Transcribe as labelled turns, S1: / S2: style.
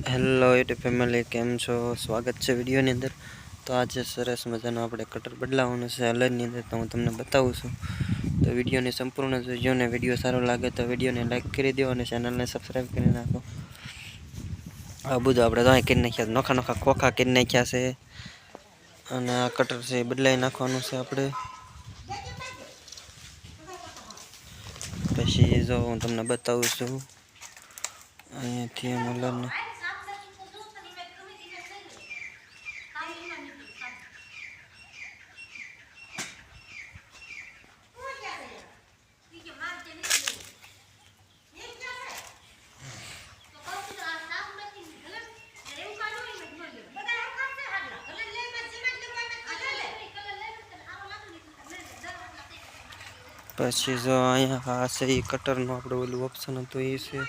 S1: Hello YouTube family કેમ છો? સ્વાગત છે વિડીયોની અંદર. તો આજે સરસ મજાનો આપણે કટર બદલાવવાનું છે અલરની અંદર તો હું તમને બતાવું છું. તો વિડીયોને સંપૂર્ણ જોજો ને વીડિયો સારો લાગે તો વિડીયોને લાઇક કરી દો અને ચેનલને સબસ્ક્રાઈબ કરી નાખો. આ બધું આપણે તો કરી નાખ્યા નોખા નોખા ખોખા કરી નાખ્યા છે. અને આ કટર છે બદલાવી નાખવાનું છે આપણે. પછી જો હું તમને બતાવું છું. અહીંયાથી એમ અલરને પછી જો અહીંયા હા છે એ કટરનું આપણે ઓલું ઓપ્શન હતું એ છે.